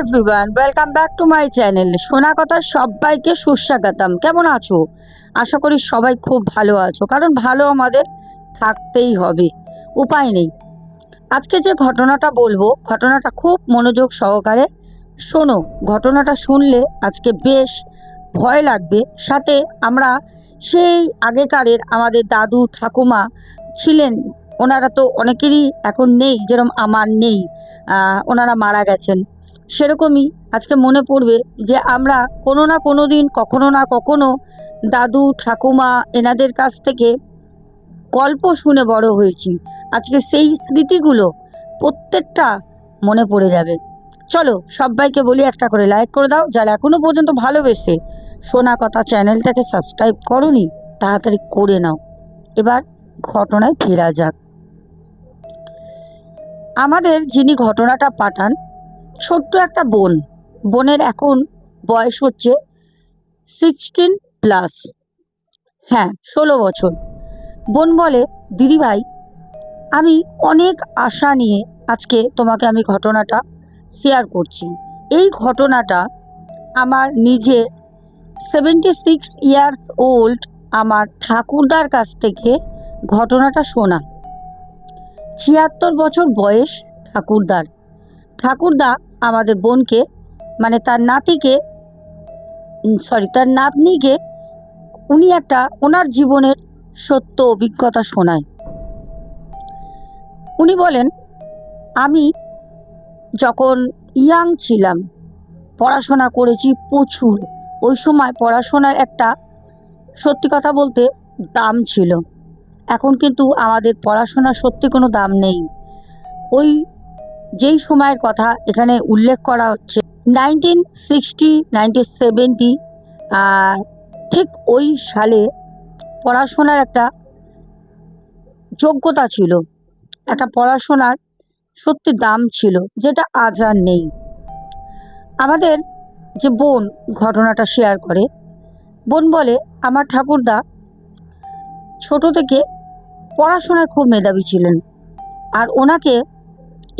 Everyone welcome back to my channel সোনা কথা সবাইকে সুস্বাগতম। কেমন আছো? আশা করি সবাই খুব ভালো আছো, কারণ ভালো আমাদের থাকতেই হবে। উপায় নেই। আজকে যে ঘটনাটা বলব, ঘটনাটা খুব মনোযোগ সহকারে শোনো। ঘটনাটা শুনলে আজকে বেশ ভয় লাগবে। সাথে আমরা সেই আগেকারের আমাদের দাদু, ঠাকুমা ছিলেন। ওনারা তো অনেকেরই এখন নেই যেরকম আমার নেই। ওনারা মারা গেছেন। সেরকমই আজকে মনে পড়বে যে আমরা কোনো না কোনো দিন, কখনো না কখনো দাদু, ঠাকুমা এনাদের কাছ থেকে গল্প শুনে বড় হয়েছি। আজকে সেই স্মৃতিগুলো প্রত্যেকটা মনে পড়ে যাবে। চলো সবাইকে বলি একটা করে লাইক করে দাও। যারা এখনও পর্যন্ত ভালোবেসে সোনা কথা চ্যানেলটাকে সাবস্ক্রাইব করনি, তাড়াতাড়ি করে নাও। এবার ঘটনায় ফেরা যাক। আমাদের যিনি ঘটনাটা পাঠান ছোট্ট একটা বোন। বোনের এখন বয়স হচ্ছে সিক্সটিন প্লাস হ্যাঁ ষোলো বছর। বোন বলে দিদিভাই আমি অনেক আশা নিয়ে আজকে তোমাকে আমি ঘটনাটা শেয়ার করছি। এই ঘটনাটা আমার নিজের সেভেন্টি সিক্স ইয়ার্স ওল্ড আমার ঠাকুরদার কাছ থেকে ঘটনাটা শোনা। ছিয়াত্তর বছর বয়স ঠাকুরদার। ঠাকুরদা আমাদের বোনকে মানে তার নাতিকে সরি তার নাতনিকে, উনি একটা ওনার জীবনের সত্য অভিজ্ঞতা শোনায়। উনি বলেন, আমি যখন ইয়াং ছিলাম, পড়াশোনা করেছি প্রচুর। ওই সময় পড়াশোনার একটা সত্যি কথা বলতে দাম ছিল। এখন কিন্তু আমাদের পড়াশোনার সত্যি কোনো দাম নেই। ওই যেই সময়ের কথা এখানে উল্লেখ করা হচ্ছে নাইনটিন সিক্সটি নাইনটিন সেভেন্টি ঠিক ওই সালে পড়াশোনার একটা যোগ্যতা ছিল। একটা পড়াশোনার সত্যি দাম ছিল, যেটা আজ আর নেই। আমাদের যে বোন ঘটনাটা শেয়ার করে, বোন বলে, আমার ঠাকুরদা ছোট থেকে পড়াশোনায় খুব মেধাবী ছিলেন, আর ওনাকে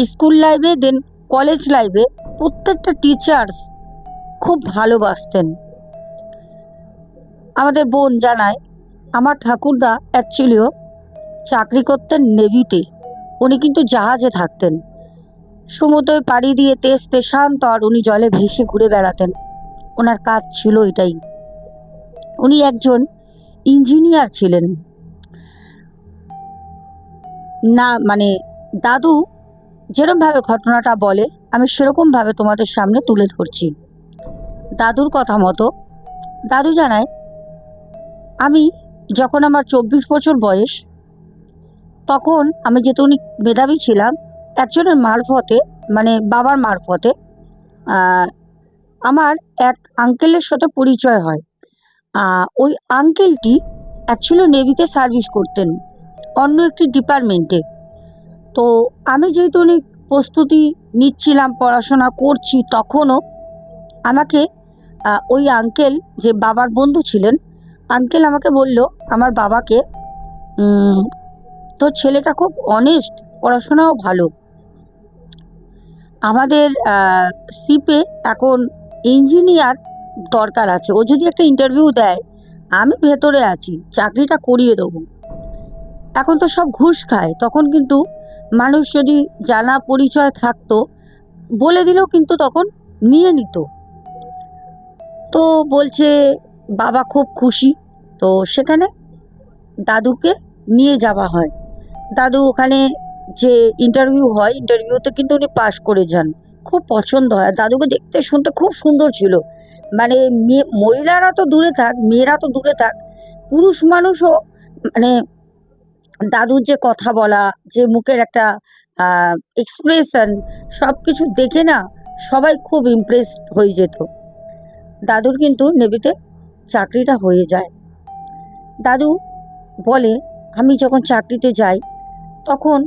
স্কুল লাইফে দেন কলেজ লাইফে প্রত্যেকটা টিচার্স খুব ভালোবাসতেন। আমাদের বোন জানায়, আমার ঠাকুরদা অ্যাকচুয়ালিও চাকরি করতেন নেভিতে উনি কিন্তু জাহাজে থাকতেন। সমুদ্রে পাড়ি দিয়ে তেজ তেশান্তর উনি জলে ভেসে ঘুরে বেড়াতেন। ওনার কাজ ছিল এটাই। উনি একজন ইঞ্জিনিয়ার ছিলেন। না মানে দাদু যেরমভাবে ঘটনাটা বলে, আমি সেরকমভাবে তোমাদের সামনে তুলে ধরছি। দাদুর কথা মতো, দাদু জানায়, আমি যখন আমার চব্বিশ বছর বয়স, তখন আমি যেহেতু উনি মেধাবী ছিলাম, একজনের মারফতে মানে বাবার মারফতে আমার এক আঙ্কেলের সাথে পরিচয় হয়। ওই আঙ্কেলটি অ্যাকচুয়ালি নেভিতে সার্ভিস করতেন, অন্য একটি ডিপার্টমেন্টে তো আমি যেহেতু উনি প্রস্তুতি নিচ্ছিলাম, পড়াশোনা করছি, তখনও আমাকে ওই আঙ্কেল যে বাবার বন্ধু ছিলেন আঙ্কেল আমাকে বলল, আমার বাবাকে তোর ছেলেটা খুব অনেস্ট পড়াশোনাও ভালো। আমাদের সিপে এখন ইঞ্জিনিয়ার দরকার আছে। ও যদি একটা ইন্টারভিউ দেয়, আমি ভেতরে আছি, চাকরিটা করিয়ে দেবো। এখন তো সব ঘুষ খায়, তখন কিন্তু মানুষ যদি জানা পরিচয় থাকতো, বলে দিলেও কিন্তু তখন নিয়ে নিত। তো বলছে, বাবা খুব খুশি। তো সেখানে দাদুকে নিয়ে যাওয়া হয়। দাদু ওখানে যে ইন্টারভিউ হয় ইন্টারভিউতে কিন্তু উনি পাশ করে যান। খুব পছন্দ হয়। দাদুকে দেখতে শুনতে খুব সুন্দর ছিল। মানে মেয়ে মহিলারা তো দূরে থাক, মেয়েরা তো দূরে থাক, পুরুষ মানুষও মানে দাদুর যে কথা বলা, যে মুখের একটা এক্সপ্রেশন সব কিছু দেখে না সবাই খুব ইমপ্রেসড হয়ে যেত। দাদুর কিন্তু নেভিতে চাকরিটা হয়ে যায়। দাদু বলে, আমি যখন চাকরিতে যাই, তখন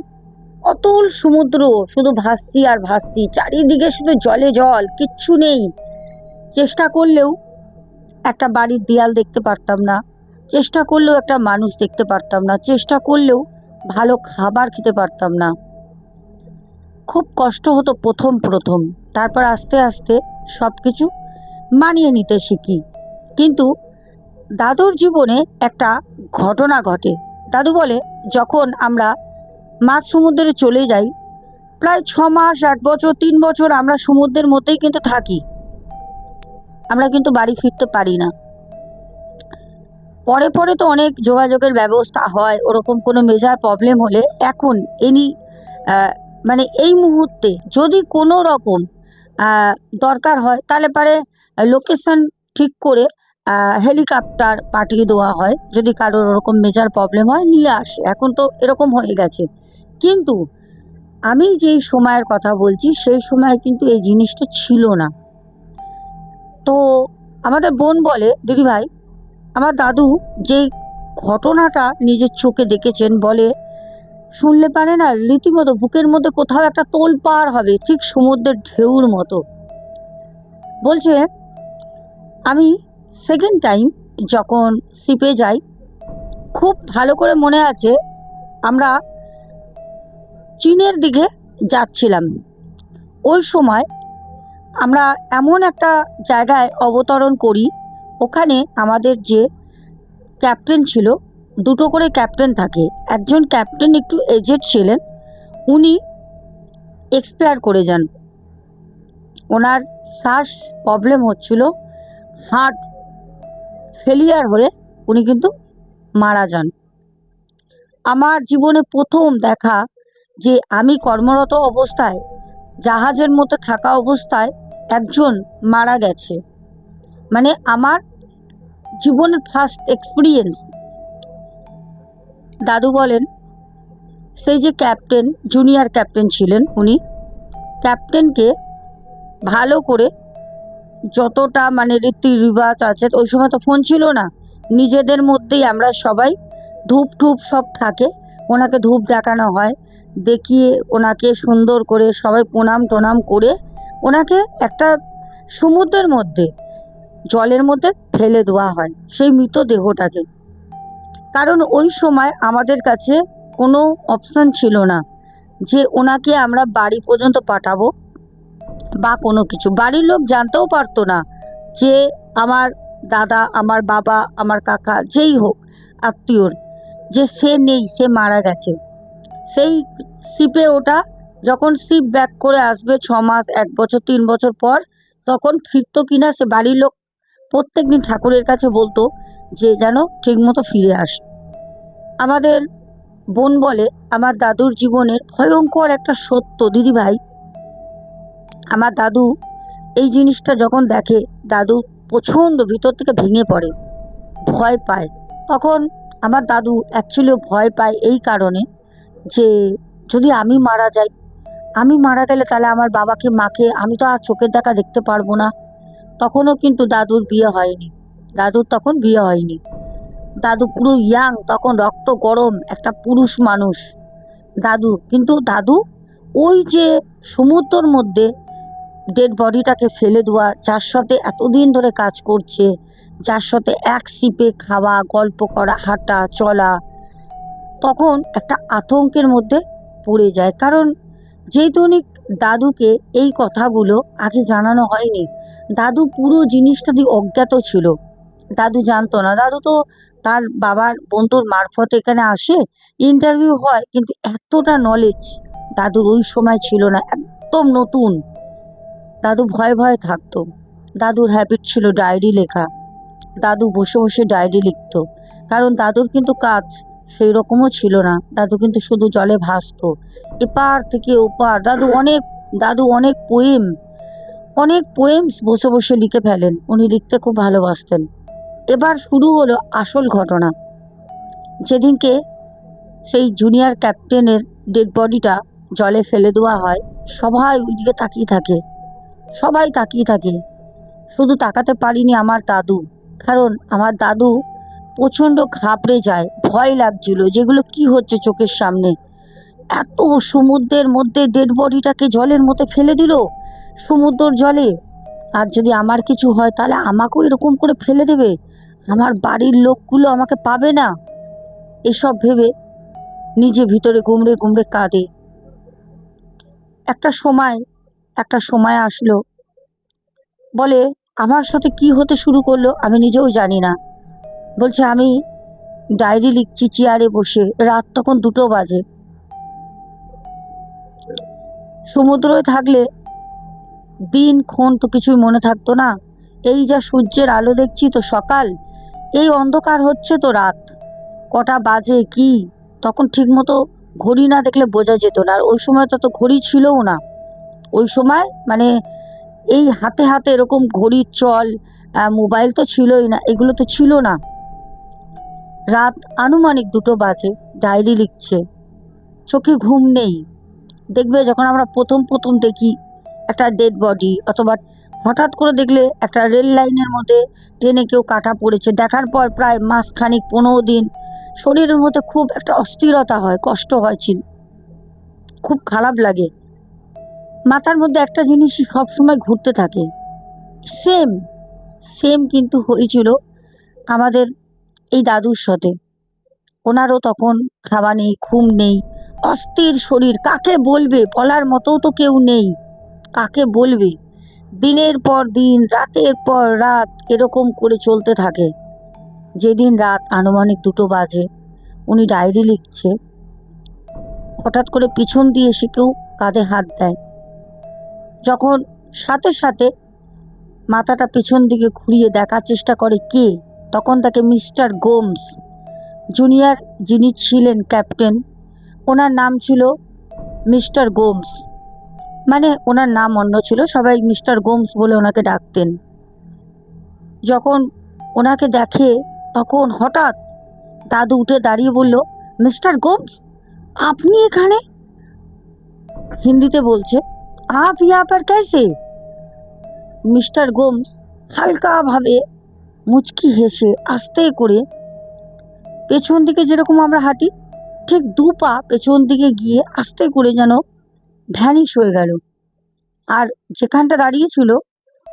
অতল সমুদ্র শুধু ভাসছি আর ভাসছি, চারিদিকে শুধু জলে জল, কিচ্ছু নেই। চেষ্টা করলেও একটা বাড়ির দেয়াল দেখতে পারতাম না। চেষ্টা করলেও একটা মানুষ দেখতে পারতাম না, চেষ্টা করলেও ভালো খাবার খেতে পারতাম না। খুব কষ্ট হতো প্রথম প্রথম, তারপর আস্তে আস্তে সব কিছু মানিয়ে নিতে শিখি। কিন্তু দাদুর জীবনে একটা ঘটনা ঘটে। দাদু বলে, যখন আমরা মাঝ সমুদ্রে চলে যাই, প্রায় ছ মাস এক বছর, তিন বছর আমরা সমুদ্রের মধ্যেই কিন্তু থাকি। আমরা কিন্তু বাড়ি ফিরতে পারি না। পরে পরে তো অনেক যোগাযোগের ব্যবস্থা হয়, ওরকম কোনো মেজার প্রবলেম হলে এখন এনি মানে এই মুহূর্তে যদি কোনো রকম দরকার হয়, তাহলে পারে লোকেশন ঠিক করে হেলিকপ্টার পাঠিয়ে দেওয়া হয়, যদি কারোর ওরকম মেজার প্রবলেম হয়, নিয়ে আসে। এখন তো এরকম হয়ে গেছে। কিন্তু আমি যেই সময়ের কথা বলছি, সেই সময় কিন্তু এই জিনিসটা ছিল না। তো আমাদের বোন বলে দিদিভাই আমার দাদু যে ঘটনাটা নিজের চোখে দেখেছেন বলে শুনলে পারে না, রীতিমতো বুকের মধ্যে কোথাও একটা তোল পার হবে, ঠিক সমুদ্রের ঢেউর মতো। বলছে, আমি সেকেন্ড টাইম যখন শিপে যাই, খুব ভালো করে মনে আছে আমরা চীনের দিকে যাচ্ছিলাম। ওই সময় আমরা এমন একটা জায়গায় অবতরণ করি ওখানে আমাদের যে ক্যাপ্টেন ছিল, দুটো করে ক্যাপ্টেন থাকে। একজন ক্যাপ্টেন একটু এজেড ছিলেন, উনি এক্সপায়ার করে যান। ওনার শ্বাস প্রবলেম হচ্ছিল, হার্ট ফেলিয়ার হয়ে উনি কিন্তু মারা যান। আমার জীবনে প্রথম দেখা যে আমি কর্মরত অবস্থায়, জাহাজের মতো থাকা অবস্থায় একজন মারা গেছে। মানে আমার জীবনের ফার্স্ট এক্সপিরিয়েন্স দাদু বলেন, সেই যে ক্যাপ্টেন জুনিয়র ক্যাপ্টেন ছিলেন উনি ক্যাপ্টেনকে ভালো করে যতটা মানে রীতি রিবাজ আছে, ওই সময় তো ফোন ছিল না। নিজেদের মধ্যেই আমরা সবাই ধূপ ঠুপ সব থাকে, ওনাকে ধূপ দেখানো হয়, দেখিয়ে ওনাকে সুন্দর করে সবাই প্রণাম টনাম করে, ওনাকে একটা সমুদ্রের মধ্যে, জলের মধ্যে ফেলে দেওয়া হয়, সেই মৃতদেহটাকে কারণ ওই সময় আমাদের কাছে কোনো অপশন ছিল না যে ওনাকে আমরা বাড়ি পর্যন্ত পাঠাবো বা কোনো কিছু। বাড়ির লোক জানতেও পারতো না যে আমার দাদা, আমার বাবা, আমার কাকা যেই হোক, আত্মীয়র, যে সে নেই, সে মারা গেছে। সেই শিপে ওটা যখন শিপ ব্যাক করে আসবে ছ মাস, এক বছর, তিন বছর পর, তখন ফিরতো কিনা সে বাড়ির লোক প্রত্যেক দিন ঠাকুরের কাছে বলতো যে যেন ঠিকমতো ফিরে আসে। আমাদের বোন বলে, আমার দাদুর জীবনের ভয়ঙ্কর একটা সত্য দিদিভাই আমার দাদু এই জিনিসটা যখন দেখে, দাদু প্রচণ্ড ভিতর থেকে ভেঙে পড়ে, ভয় পায়। তখন আমার দাদু অ্যাকচুয়ালি ভয় পায় এই কারণে যে, যদি আমি মারা যাই, আমি মারা গেলে তাহলে আমার বাবাকে, মাকে আমি তো আর চোখের দেখা দেখতে পারব না। তখনও কিন্তু দাদুর বিয়ে হয়নি। দাদুর তখন বিয়ে হয়নি। দাদু পুরো ইয়াং তখন রক্ত গরম, একটা পুরুষ মানুষ। দাদু, কিন্তু দাদু ওই যে সমুদ্রর মধ্যে ডেড বডিটাকে ফেলে দেওয়া, যার সাথে এতদিন ধরে কাজ করছে, যার সাথে এক সিপে খাওয়া, গল্প করা, হাঁটা, চলা, তখন একটা আতঙ্কের মধ্যে পড়ে যায়। কারণ যেহেতু দাদুকে এই কথাগুলো আগে জানানো হয়নি দাদু পুরো জিনিসটা দিয়ে অজ্ঞাত ছিল। দাদু জানতো না। দাদু তো তার বাবার বন্ধুর মারফত এখানে আসে ইন্টারভিউ হয়, কিন্তু এতটা নলেজ দাদুর ওই সময় ছিল না, একদম নতুন। দাদু ভয়ে ভয়ে থাকতো। দাদুর হ্যাবিট ছিল ডায়েরি লেখা। দাদু বসে বসে ডায়েরি লিখতো। কারণ দাদুর কিন্তু কাজ সেই রকমও ছিল না। দাদু কিন্তু শুধু জলে ভাসতো। এপার থেকে ওপার। দাদু অনেক দাদু অনেক পোয়েম অনেক পোয়েমস বসে বসে লিখে ফেলেন। উনি লিখতে খুব ভালোবাসতেন। এবার শুরু হলো আসল ঘটনা। যেদিনকে সেই জুনিয়র ক্যাপ্টেনের ডেড বডিটা জলে ফেলে দেওয়া হয়, সবাই ওইদিকে তাকিয়ে থাকে। সবাই তাকিয়ে থাকে। শুধু তাকাতে পারিনি আমার দাদু। কারণ আমার দাদু প্রচণ্ড ঘাবড়ে যায়, ভয় লাগছিল যেগুলো কি হচ্ছে চোখের সামনে। এত সমুদ্রের মধ্যে ডেড বডিটাকে জলের মধ্যে ফেলে দিল? সমুদ্রর জলে। আর যদি আমার কিছু হয়, তাহলে আমাকেও এরকম করে ফেলে দেবে। আমার বাড়ির লোকগুলো আমাকে পাবে না। এসব ভেবে নিজে ভিতরে গুমড়ে গুমড়ে কাঁদে। একটা সময় একটা সময় আসলো। বলে, আমার সাথে কি হতে শুরু করল আমি নিজেও জানি না। বলছে, আমি ডায়েরি লিখছি চেয়ারে বসে, রাত তখন দুটো বাজে। সমুদ্রে থাকলে দিন ক্ষণ তো কিছুই মনে থাকতো না। এই যা সূর্যের আলো দেখছি তো সকাল, এই অন্ধকার হচ্ছে তো রাত। কটা বাজে, কি? তখন ঠিকমতো ঘড়ি না দেখলে বোঝা যেত না, আর ওই সময় তো তো ঘড়ি ছিলও না। ওই সময় মানে এই হাতে হাতে এরকম ঘড়ির চল মোবাইল তো ছিলই না, এগুলো তো ছিল না। রাত আনুমানিক দুটো বাজে, ডায়েরি লিখছে। চোখে ঘুম নেই। দেখবে যখন আমরা প্রথম প্রথম দেখি একটা ডেড বডি অথবা হঠাৎ করে দেখলে একটা রেল লাইনের মধ্যে ট্রেনে কেউ কাটা পড়েছে। দেখার পর প্রায় মাসখানিক, পনেরো দিন শরীরের মধ্যে খুব একটা অস্থিরতা হয়, কষ্ট হয় ছিল। খুব খারাপ লাগে। মাথার মধ্যে একটা জিনিসই সবসময় ঘুরতে থাকে। সেম সেম কিন্তু হয়েছিল আমাদের এই দাদুর সাথে। ওনারও তখন খাওয়া নেই, ঘুম নেই, অস্থির শরীর, কাকে বলবে বলার মতো তো কেউ নেই। কাকে বলবে? দিনের পর দিন, রাতের পর রাত এরকম করে চলতে থাকে। যেদিন রাত আনুমানিক দুটো বাজে, উনি ডায়েরি লিখছে। হঠাৎ করে পিছন দিয়ে এসে কেউ কাঁধে হাত দেয়। যখন সাথে সাথে মাথাটা পিছন দিকে ঘুরিয়ে দেখার চেষ্টা করে কে, তখন তাকে মিস্টার গোমস জুনিয়র যিনি ছিলেন ক্যাপ্টেন, ওনার নাম ছিল মিস্টার গোমস। মানে ওনার নাম অন্য ছিল, সবাই মিস্টার গোমস বলে ওনাকে ডাকতেন। যখন ওনাকে দেখে, তখন হঠাৎ দাদু উঠে দাঁড়িয়ে বলল, মিস্টার গোমস, আপনি এখানে? হিন্দিতে বলছে, আপ ইয়া পর कैसे মিস্টার গোমস হালকাভাবে মুচকি হেসে আস্তে করে পেছন দিকে যেরকম আমরা হাঁটি, ঠিক দু পা পেছন দিকে গিয়ে আস্তে করে যেন ভ্যানিশ হয়ে গেল। আর যেখানটা দাঁড়িয়েছিল,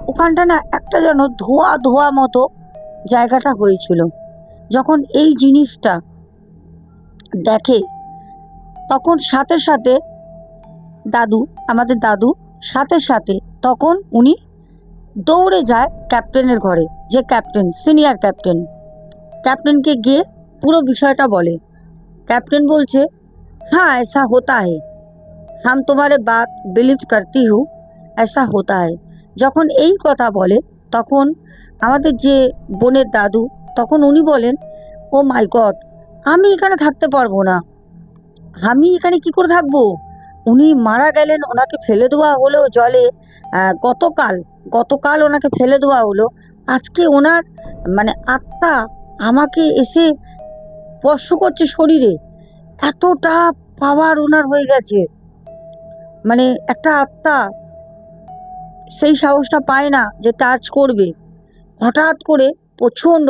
ওখানটা না একটা যেন ধোয়া ধোয়া মতো জায়গাটা হয়েছিল। যখন এই জিনিসটা দেখে, তখন সাথে সাথে দাদু, আমাদের দাদু, সাথে সাথে তখন উনি দৌড়ে যায় ক্যাপ্টেনের ঘরে, যে ক্যাপ্টেন, সিনিয়র ক্যাপ্টেন। ক্যাপ্টেনকে গিয়ে পুরো বিষয়টা বলে। ক্যাপ্টেন বলছে হ্যাঁ এসা হতা হে। হাম তোমারে বাত বিলিভ করতি হু এসা হতা হয় যখন এই কথা বলে, তখন আমাদের যে বোনের দাদু, তখন উনি বলেন, ও মাই গড আমি এখানে থাকতে পারব না। আমি এখানে কি করে থাকব? উনি মারা গেলেন, ওনাকে ফেলে দেওয়া হলো জলে। গতকাল গতকাল ওনাকে ফেলে দেওয়া হলো। আজকে ওনার মানে আত্মা আমাকে এসে স্পর্শ করছে শরীরে। এতটা পাওয়ার ওনার হয়ে গেছে। মানে একটা আত্মা সেই সাহসটা পায় না যে টাচ করবে। হঠাৎ করে প্রচণ্ড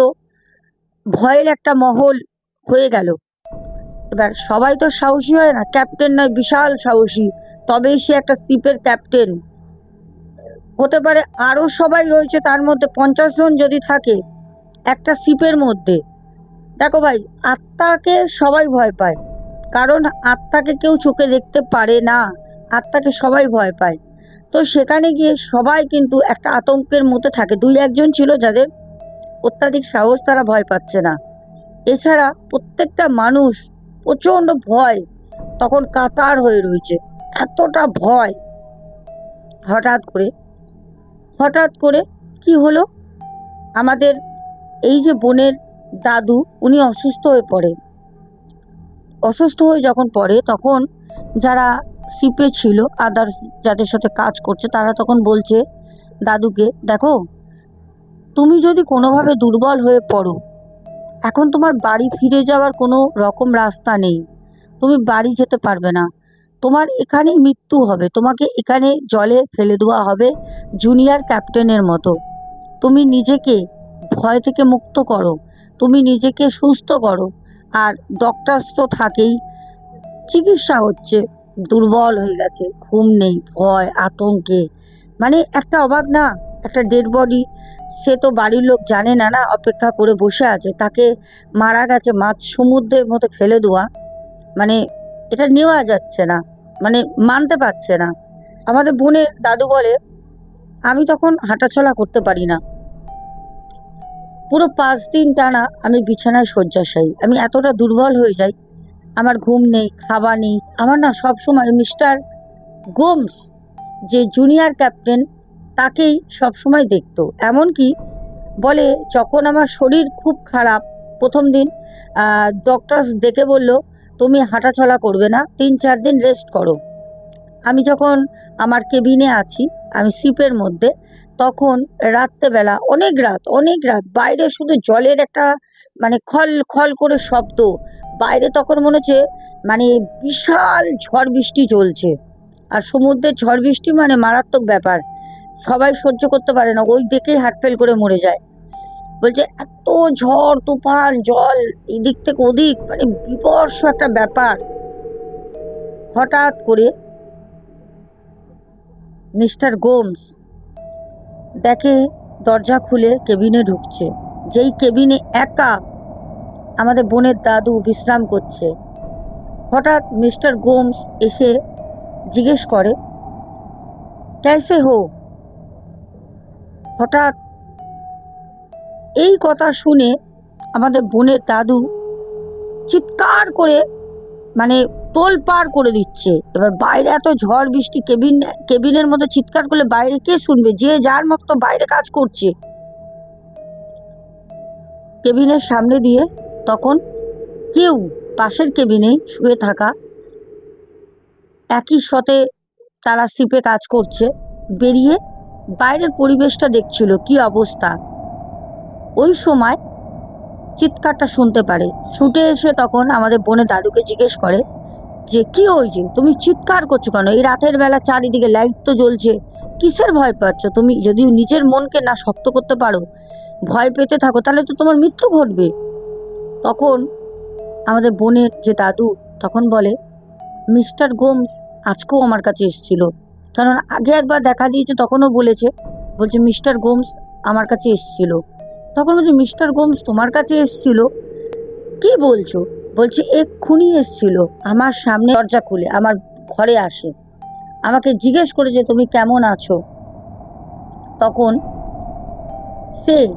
ভয়ের একটা মহল হয়ে গেল। এবার সবাই তো সাহসী হয় না ক্যাপ্টেন নয়, বিশাল সাহসী। তবেই সে একটা শিপের ক্যাপ্টেন হতে পারে আরও সবাই রয়েছে তার মধ্যে, পঞ্চাশ জন যদি থাকে একটা শিপের মধ্যে। দেখো ভাই, আত্মাকে সবাই ভয় পায়। কারণ আত্মাকে কেউ চোখে দেখতে পারে না। আত্মাকে সবাই ভয় পায়। তো সেখানে গিয়ে সবাই কিন্তু একটা আতঙ্কের মতো থাকে। দুই একজন ছিল যাদের অত্যাধিক সাহস তারা ভয় পাচ্ছে না। এছাড়া প্রত্যেকটা মানুষ প্রচণ্ড ভয় তখন কাতার হয়ে রয়েছে। এতটা ভয়। হঠাৎ করে হঠাৎ করে কি হলো? আমাদের এই যে বোনের দাদু, উনি অসুস্থ হয়ে পড়ে। অসুস্থ হয়ে যখন পড়ে, তখন যারা সিপে ছিল আদার্স যাদের সাথে কাজ করছে, তারা তখন বলছে, দাদুকে, দেখো, তুমি যদি কোনোভাবে দুর্বল হয়ে পড়ো, এখন তোমার বাড়ি ফিরে যাওয়ার কোনো রকম রাস্তা নেই। তুমি বাড়ি যেতে পারবে না। তোমার এখানে মৃত্যু হবে। তোমাকে এখানে জলে ফেলে দেওয়া হবে জুনিয়র ক্যাপ্টেনের মতো। তুমি নিজেকে ভয় থেকে মুক্ত করো। তুমি নিজেকে সুস্থ করো। আর ডক্টরস তো থাকেই। চিকিৎসা হচ্ছে। দুর্বল হয়ে গেছে, ঘুম নেই, ভয়, আতঙ্কে। মানে একটা অবাক না? একটা ডেড বডি সে তো বাড়ির লোক জানে না না, অপেক্ষা করে বসে আছে। তাকে মারা গেছে মাছ সমুদ্রের মতো ফেলে দেওয়া। মানে এটা নেওয়া যাচ্ছে না মানে মানতে পারছে না। আমাদের বোনের দাদু বলে, আমি তখন হাঁটাচলা করতে পারি না। পুরো পাঁচ দিন টানা আমি বিছানায় শয্যাশায়ী। আমি এতটা দুর্বল হয়ে যাই আমার ঘুম নেই খাবার নেই। আমার না সবসময় মিস্টার গোমস, যে জুনিয়র ক্যাপ্টেন, তাকেই সবসময় দেখতো। এমনকি বলে, যখন আমার শরীর খুব খারাপ, প্রথম দিন ডক্টর দেখে বলল, তুমি হাঁটাচলা করবে না, তিন চার দিন রেস্ট করো। আমি যখন আমার কেবিনে আছি, আমি সিপের মধ্যে, তখন রাত্রেবেলা, অনেক রাত অনেক রাত, বাইরে শুধু জলের একটা মানে খল খল করে শব্দ বাইরে তখন মনে হচ্ছে মানে বিশাল ঝড় বৃষ্টি চলছে। আর সমুদ্রের ঝড় বৃষ্টি মানে মারাত্মক ব্যাপার। সবাই সহ্য করতে পারে না, ওই দেখেই হার্ট ফেল করে মরে যায়। বলছে, এত ঝড়, তুফান, জল, এদিক থেকে ওদিক মানে বিবর্ষ একটা ব্যাপার। হঠাৎ করে মিস্টার গোমস দেখে দরজা খুলে কেবিনে ঢুকছে। যেই কেবিনে একা আমাদের বোনের দাদু বিশ্রাম করছে। হঠাৎ মিস্টার গোমস এসে জিজ্ঞেস করে ক্যাসে হো? হঠাৎ এই কথা শুনে আমাদের বোনের দাদু চিৎকার করে মানে তোল পার করে দিচ্ছে। এবার বাইরে এত ঝড় বৃষ্টি, কেবিন, কেবিনের মধ্যে চিৎকার করলে বাইরে কে শুনবে? যে যার মতো বাইরে কাজ করছে। কেবিনের সামনে দিয়ে তখন কেউ পাশের কেবিনে শুয়ে থাকা একই সাথে তারা সিপে কাজ করছে, বেরিয়ে বাইরের পরিবেশটা দেখছিল কি অবস্থা। ওই সময় চিৎকারটা শুনতে পারে। ছুটে এসে তখন আমাদের বোনের দাদুকে জিজ্ঞেস করে যে, কি হয়েছে তুমি চিৎকার করছ কেন? এই রাতের বেলা চারিদিকে লাইট তো জ্বলছে। কিসের ভয় পাচ্ছ? তুমি যদি নিজের মনকে না শক্ত করতে পারো, ভয় পেতে থাকো, তাহলে তো তোমার মৃত্যু ঘটবে। তখন আমাদের বোনের যে দাদু, তখন বলে, মিস্টার গোমস আজকেও আমার কাছে এসেছিল। কারণ আগে একবার দেখা দিয়েছে, তখনও বলেছে, বলছে, মিস্টার গোমস আমার কাছে এসেছিল। তখন বলছে, মিস্টার গোমস তোমার কাছে এসেছিল? কি বলছো? বলছে, এক্ষুনি এসেছিল। আমার সামনে দরজা খুলে, আমার ঘরে আসে। আমাকে জিজ্ঞেস করে যে তুমি কেমন আছো? তখন সে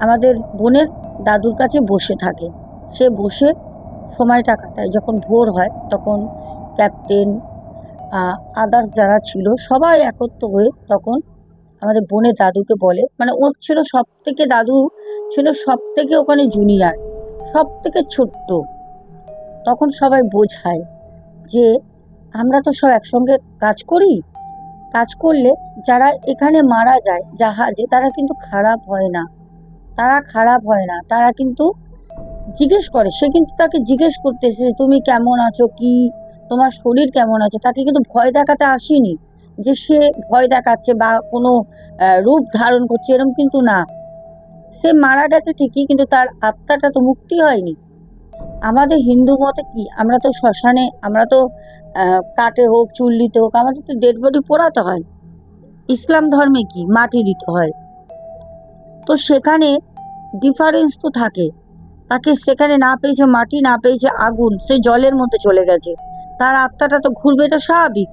আমাদের বোনের দাদুর কাছে বসে থাকে। সে বসে সময়টা কাটায়। যখন ভোর হয়, তখন ক্যাপ্টেন আদার্স যারা ছিল, সবাই একত্র হয়ে তখন আমাদের বোনের দাদুকে বলে। মানে ওর ছিল সব থেকে দাদু ছিল সব থেকে ওখানে জুনিয়র সব থেকে ছোট্ট। তখন সবাই বোঝায় যে আমরা তো সব একসঙ্গে কাজ করি। কাজ করলে যারা এখানে মারা যায়, জাহাজে, তারা কিন্তু খারাপ হয় না। তারা খারাপ হয় না, তারা কিন্তু জিজ্ঞেস করে। সে কিন্তু তাকে জিজ্ঞেস করতেছে তুমি কেমন আছো? কি? তোমার শরীর কেমন আছে? তাকে কিন্তু ভয় দেখাতে আসেনি যে সে ভয় দেখাচ্ছে বা কোনো রূপ ধারণ করছে এরকম কিন্তু না। সে মারা গেছে ঠিকই, কিন্তু তার আত্মাটা তো মুক্তি হয়নি। আমাদের হিন্দু মতে কি? আমরা তো শ্মশানে, আমরা তো কাটে হোক, চুল্লিতে হোক, আমাদের তো ডেড বডি পোড়াতে হয়। ইসলাম ধর্মে কি? মাটি দিতে হয়। তো সেখানে ডিফারেন্স তো থাকে। তাকে সেখানে না পেয়েছে মাটি, না পেয়েছে আগুন, সে জলের মধ্যে চলে গেছে। তার আত্মাটা তো ঘুরবে, এটা স্বাভাবিক।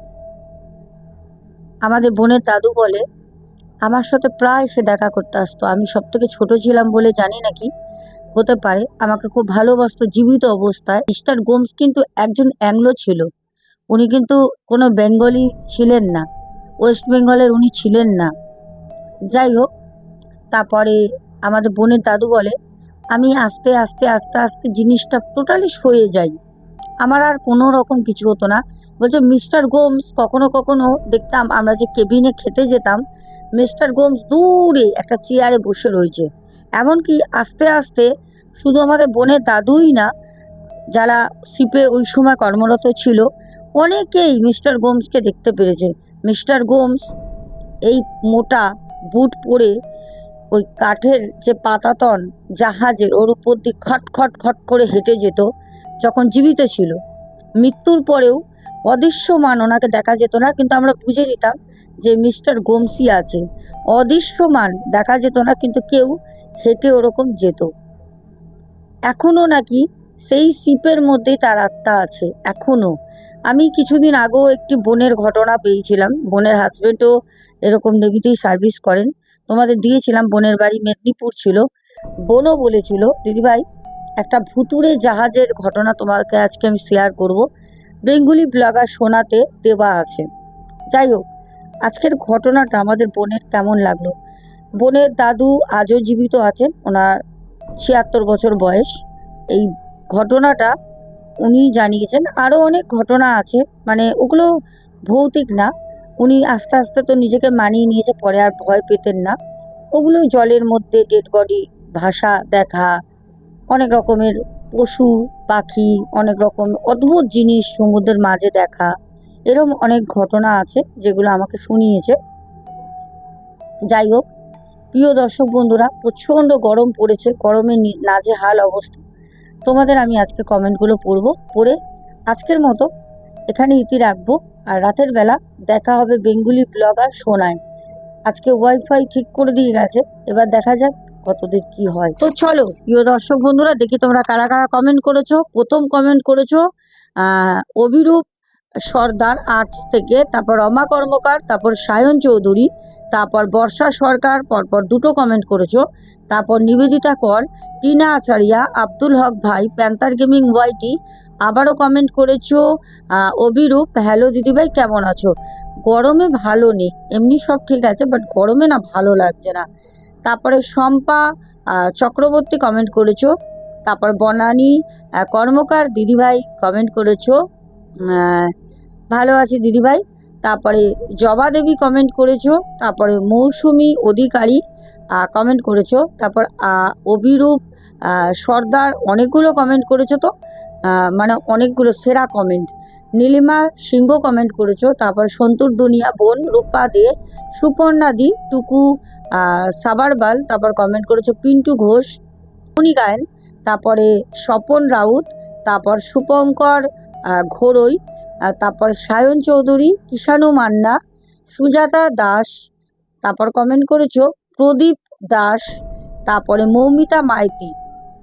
আমাদের বোনের দাদু বলে, আমার সাথে প্রায় সে দেখা করতে আসতো। আমি সব থেকে ছোট ছিলাম বলে জানি নাকি হতে পারে আমাকে খুব ভালোবাসতো, জীবিত অবস্থায়। মিস্টার গোমস কিন্তু একজন অ্যাংলো ছিল। উনি কিন্তু কোনো বেঙ্গলি ছিলেন না। ওয়েস্ট বেঙ্গলের উনি ছিলেন না। যাই হোক, তারপরে আমাদের বোনের দাদু বলে, আমি আস্তে আস্তে আস্তে আস্তে জিনিসটা টোটালি সয়ে যাই। আমার আর কোনো রকম কিছু হতো না। বলছে, মিস্টার গোমস, কখনো কখনো দেখতাম আমরা যে কেবিনে খেতে যেতাম, মিস্টার গোমস দূরে একটা চেয়ারে বসে রয়েছে। এমনকি আস্তে আস্তে শুধু আমাদের বোনের দাদুই না, যারা শিপে ওই সময় কর্মরত ছিল, অনেকেই মিস্টার গোমসকে দেখতে পেরেছে। মিস্টার গোমস এই মোটা বুট পরে ওই কাঠের যে পাতাতন জাহাজের ওর উপর দিয়ে খট খট করে হেঁটে যেত, যখন জীবিত ছিল। মৃত্যুর পরেও অদৃশ্যমান ওনাকে দেখা যেত না, কিন্তু আমরা বুঝে নিতাম যে মিস্টার গোমসি আছে। অদৃশ্যমান দেখা যেত না, কিন্তু কেউ হেঁটে ওরকম যেত। এখনও নাকি সেই শিপের মধ্যেই তার আত্মা আছে এখনও আমি কিছুদিন আগেও একটি বোনের ঘটনা পেয়েছিলাম। বোনের হাজবেন্ডও এরকম নেভিতেই সার্ভিস করেন। তোমাদের দিয়েছিলাম, বোনের বাড়ি মেদিনীপুর ছিল। বোনও বলেছিল দিদিভাই একটা ভুতুড়ে জাহাজের ঘটনা তোমাকে আজকে আমি শেয়ার করব। বেঙ্গুলি ব্লগার সোনাতে দেওয়া আছে। যাই হোক, আজকের ঘটনাটা আমাদের বোনের কেমন লাগল? বোনের দাদু আজও জীবিত আছেন, ওনার ছিয়াত্তর বছর বয়স। এই ঘটনাটা উনি জানিয়েছেন। আরও অনেক ঘটনা আছে মানে ওগুলো ভৌতিক না। উনি আস্তে আস্তে তো নিজেকে মানিয়ে নিয়েছে, পরে আর ভয় পেতেন না। ওগুলো জলের মধ্যে ডেড বডি ভাষা, দেখা, অনেক রকমের পশু, পাখি, অনেক রকম অদ্ভুত জিনিস সমুদ্রের মাঝে দেখা। এরকম অনেক ঘটনা আছে যেগুলো আমাকে শুনিয়েছে। যাই হোক, প্রিয় দর্শক বন্ধুরা, প্রচণ্ড গরম পড়েছে, গরমে নাজেহাল অবস্থা। তোমাদের আমি আজকে কমেন্টগুলো পড়ব, পড়ে আজকের মতো এখানে ইতি রাখব। আর রাতের বেলা দেখা হবে বেঙ্গুলি ব্লগার সোনায় আজকে ওয়াইফাই ঠিক করে দিয়ে গেছে, এবার দেখা যাক কতদূর কি হয়। তো চলো, প্রিয় দর্শক বন্ধুরা, দেখি তোমরা কারা কারা কমেন্ট করেছ, প্রথম কমেন্ট করেছ অভিরূপ সর্দার আর্টস থেকে, তারপর রমা কর্মকার, তারপর সায়ন চৌধুরী, তারপর বর্ষা সরকার, পরপর দুটো কমেন্ট করেছ, তারপর নিবেদিতা কর, টিনা আচারিয়া, আব্দুল হক ভাই, প্যান্তার গেমিং ওয়াইটি আবারও কমেন্ট করেছ অভিরূপ হ্যালো দিদিভাই, কেমন আছো? গরমে ভালো নেই, এমনি সব ঠিক আছে বাট গরমে না ভালো লাগছে না। তারপরে শম্পা চক্রবর্তী কমেন্ট করেছ, তারপর বনানী কর্মকার দিদিভাই কমেন্ট করেছ ভালো আছি দিদিভাই। তারপরে জবা দেবী কমেন্ট করেছ, তারপরে মৌসুমি অধিকারী কমেন্ট করেছ, তারপর অভিরূপ সর্দার, অনেকগুলো কমেন্ট করেছ তো। মানে অনেকগুলো সেরা কমেন্ট নীলিমা সিংহ কমেন্ট করেছ তারপর সন্তুর দুনিয়া বোন রূপা দে সুপর্ণা দি টুকু সাবারবাল তারপর কমেন্ট করেছ পিন্টু ঘোষ উনি গায়েন তারপরে স্বপন রাউত তারপর আহ, ঘোরই তারপর সায়ন চৌধুরী কিষাণু মান্না সুজাতা দাস তারপর কমেন্ট করেছ প্রদীপ দাস তারপরে মৌমিতা মাইতি।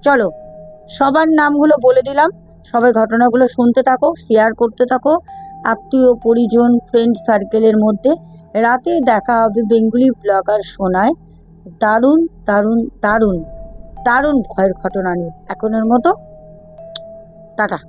চলো সবার নামগুলো বলে দিলাম। সবাই ঘটনাগুলো শুনতে থাকো শেয়ার করতে থাকো। আত্মীয়, পরিজন ফ্রেন্ড সার্কেলের মধ্যে। রাতে দেখা হবে বেঙ্গুলি ব্লগার শোনায় দারুণ দারুণ দারুণ দারুণ ভয়ের ঘটনা নিয়ে। এখনের মতো, টাটা।